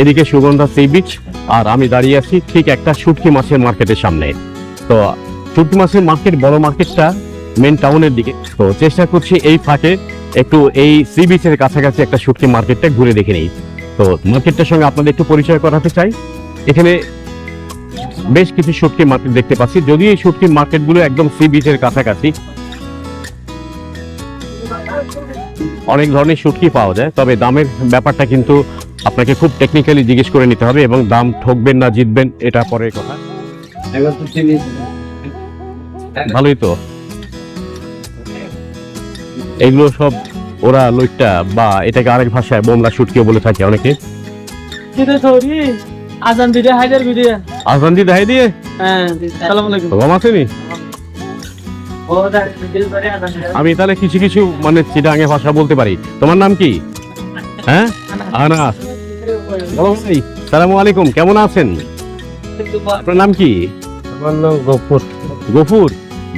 এদিকে Sugandha sea beach, আর আমি দাঁড়িয়ে আছি ঠিক একটা শুটকি মাছের মার্কেটের সামনে। তো শুটকি মাছের মার্কেট, বড় মার্কেটটা মেন টাউনের দিকে। তো চেষ্টা করছি এই ফাঁকে একটু এই সি বিচের কাছাকাছি একটা শুটকি মার্কেটটা ঘুরে দেখে নিই। তো মার্কেটটার সঙ্গে আপনাদের একটু পরিচয় করাতে চাই। এখানে বেশ কিছু শুটকি মার্কেট দেখতে পাচ্ছি। যদিও এই শুটকি মার্কেটগুলো একদম সি বিচের কাছাকাছি অনেক ধরনের শুটকি পাওয়া যায়, তবে দামের ব্যাপারটা কিন্তু আপনাকে খুব টেকনিক্যালি জিজ্ঞেস করে নিতে হবে এবং দাম ঠকবেন না জিতবেন এটা পরের কথা। ভালোই তো। এগুলো সব ওরা লইট্টা বা এটাকে আরেক ভাষায় বোমলা শুটকিও বলে থাকে অনেকে। আজান ভিডিও আজান দিয়ে হ্যাঁ আলাইকুম। আমি তাহলে কিছু কিছু মানে চিটাঙে ভাষা বলতে পারি। তোমার নাম কি? হ্যাঁ? আনাস ভাই সালামু আলাইকুম কেমন আছেন? আপনার নাম কি? আমার নাম গফুর। গফুর?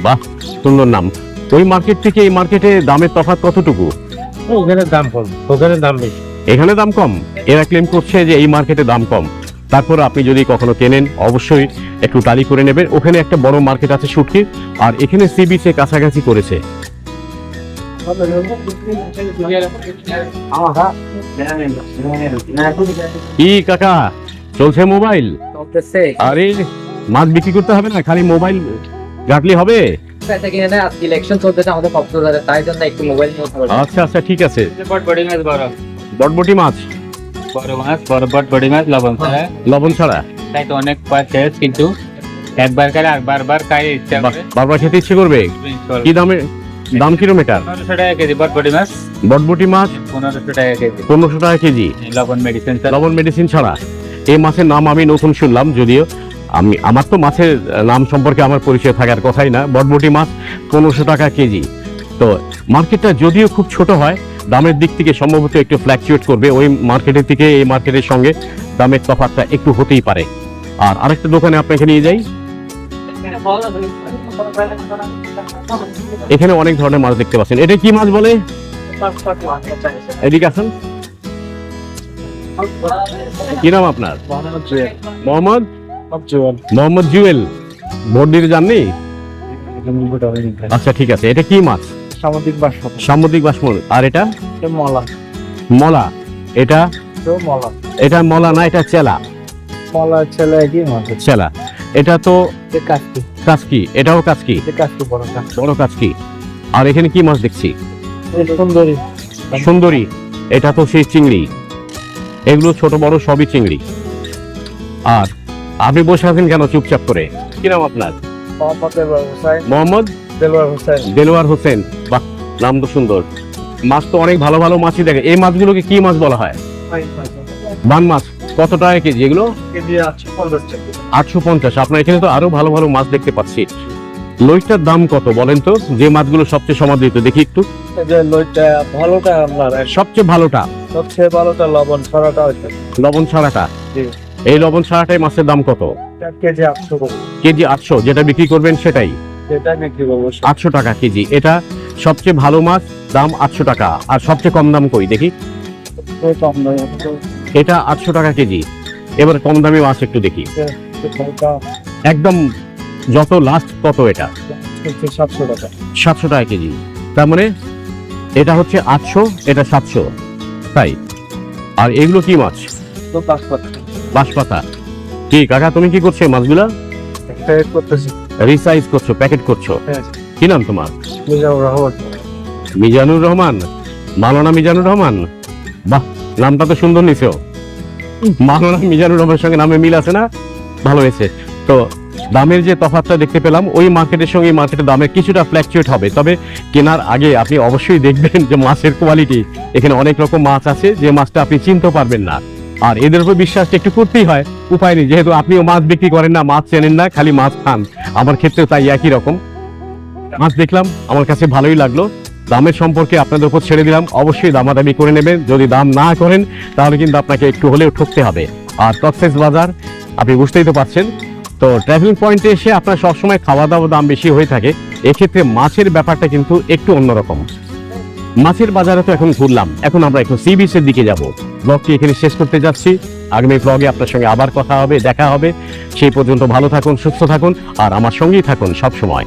বাহ সুন্দর নাম। ওই মার্কেট থেকে এই মার্কেটে দামের তফাৎ কতটুকু? ওখানে দাম কম ওখানে দাম বেশি। এখানে দাম কম? এরা ক্লেম করছে যে এই মার্কেটে দাম কম। তারপর আপনি যদি কখনো কেনেন অবশ্যই একটু টালি করে নেবেন। ওখানে একটা বড় মার্কেট আছে শুটকির আর এখানে সি বিচে কাছাকাছি করেছে। কি কাকা চলছে মোবাইল? আরে মাছ বিক্রি করতে হবে না খালি মোবাইল ঘাটলি হবে? ইলেকশন চলতেছে আমাদের কক্সবাজারে তাই জন্য একটু মোবাইল আচ্ছা আচ্ছা ঠিক আছে। বট বডি মাছ বড়। বটবটি মাছ? বড় মাছ বড় বট বডি মাছ লবণ ছাড়া। লবণ ছাড়া? তাই তো অনেক শেষ কিন্তু একবার খালে আর বারবার খাই ইচ্ছা বারবার খেতে ইচ্ছে করবে? কি দামে দাম কিলোমিটার? পনেরোশো টাকা কেজি বট মাছ। বটবটি মাছ? পনেরোশো টাকা কেজি। লবণ মেডিসিন লবণ মেডিসিন ছাড়া। এই মাছের নাম আমি নতুন শুনলাম যদিও আমি আমার তো মাছের নাম সম্পর্কে আমার পরিচয় থাকার কথাই না। বটবটি মাছ পনেরোশো টাকা কেজি। তো মার্কেটটা যদিও খুব ছোট হয় দামের দিক থেকে সম্ভবত একটু ফ্ল্যাকচুয়েট করবে। ওই মার্কেটের থেকে এই মার্কেটের সঙ্গে দামের তফাৎটা একটু হতেই পারে। আর আরেকটা দোকানে আপনাকে নিয়ে যাই। এখানে অনেক ধরনের মাছ দেখতে পাচ্ছেন। এটা কি মাছ বলে? এদিকে আসেন। কি নাম আপনার? মোহাম্মদ? মোহাম্মদ জুয়েল। ভোট দিতে যাননি? আচ্ছা ঠিক আছে। এটা কি মাছ? সামুদ্রিক বাস সামুদ্রিক বাসমন আর এটা? মলা। মলা। এটা? মলা। এটা মলা না এটা চেলা। মলা ছেলে একই মাছ। চেলা। এটা তো কাচকি এটাও কাচকি? কাস্তি বড় কাজ বড় কাচকি। আর এখানে কি মাছ দেখছি? সুন্দরী। সুন্দরী এটা তো সেই চিংড়ি। এগুলো ছোট বড় সবই চিংড়ি। আর আপনি বসে আছেন কেন চুপচাপ করে? কি নাম আপনার? মোহাম্মদ দেলওয়ার হোসেন। দেলোয়ার হোসেন। বাহ নাম তো সুন্দর। মাছ তো অনেক ভালো ভালো মাছই দেখে। এই মাছগুলোকে কি মাছ বলা হয়? বান মাছ। কত টাকা কেজি এগুলো? আটশো পঞ্চাশ আপনার এখানে তো আরও ভালো ভালো মাছ দেখতে পাচ্ছি। লইটার দাম কত বলেন তো? যে মাছগুলো সবচেয়ে সমাদৃত দেখি একটু। লইটা ভালোটা সবচেয়ে ভালোটা? সবচেয়ে ভালোটা লবণ ছড়াটা লবণ ছাড়াটা? এই লবণ ছাড়াটাই মাছের দাম কত? কেজি আটশো কেজি আটশো। যেটা বিক্রি করবেন সেটাই। আটশো টাকা কেজি। এটা সবচেয়ে ভালো মাছ দাম আটশো টাকা। আর সবচেয়ে কম দাম কই? দেখি। কম নয় এটা আটশো টাকা কেজি। এবার কম দামি মাছ একটু দেখি। একদম যত লাস্ট তত এটা। সাতশো টাকা সাতশো টাকা কেজি। তার মানে এটা হচ্ছে আটশো এটা সাতশো। তাই? আর এগুলো কি মাছ? বাঁশপাতা। কি কাকা তুমি কি করছ মাছগুলা? রিসাইজ করছ প্যাকেট করছ? হ্যাঁ কি নাম তোমার? মিজানুর রহমান। মিজানুর রহমান? মালানা মিজানুর রহমান? বাহ নামটা তো সুন্দর নিছো। মালানা মিজানুর রহমানের সঙ্গে নামে মিল আছে না? ভালো হয়েছে। তো দামের যে তফাৎটা দেখতে পেলাম, ওই মার্কেটের সঙ্গে এই মার্কেটের দামের কিছুটা ফ্ল্যাকচুয়েট হবে। তবে কেনার আগে আপনি অবশ্যই দেখবেন যে মাছের কোয়ালিটি এখানে অনেক রকম মাছ আছে, যে মাছটা আপনি চিনতে পারবেন না। আর এদের উপর বিশ্বাসটা একটু করতেই হয়। উপায় নেই, যেহেতু আপনিও মাছ বিক্রি করেন না, মাছ চেনেন না, খালি মাছ খান। আমার ক্ষেত্রেও তাই একই রকম। মাছ দেখলাম, আমার কাছে ভালোই লাগল। দামের সম্পর্কে আপনাদের উপর ছেড়ে দিলাম। অবশ্যই দামাদামি করে নেবেন। যদি দাম না করেন, তাহলে কিন্তু আপনাকে একটু হলেও ঠকতে হবে। আর কক্সেস বাজার, আপনি বুঝতেই তো পারছেন। তো ট্রাভেলিং পয়েন্টে এসে আপনার সবসময় খাওয়া দাওয়া দাম বেশি হয়ে থাকে। এক্ষেত্রে মাছের ব্যাপারটা কিন্তু একটু অন্যরকম। মাছের বাজারে তো এখন ঘুরলাম। এখন আমরা একটু সি বিচের দিকে যাব। ব্লগটি এখানে শেষ করতে যাচ্ছি। আগামী ব্লগে আপনার সঙ্গে আবার কথা হবে, দেখা হবে। সেই পর্যন্ত ভালো থাকুন, সুস্থ থাকুন, আর আমার সঙ্গেই থাকুন সব সময়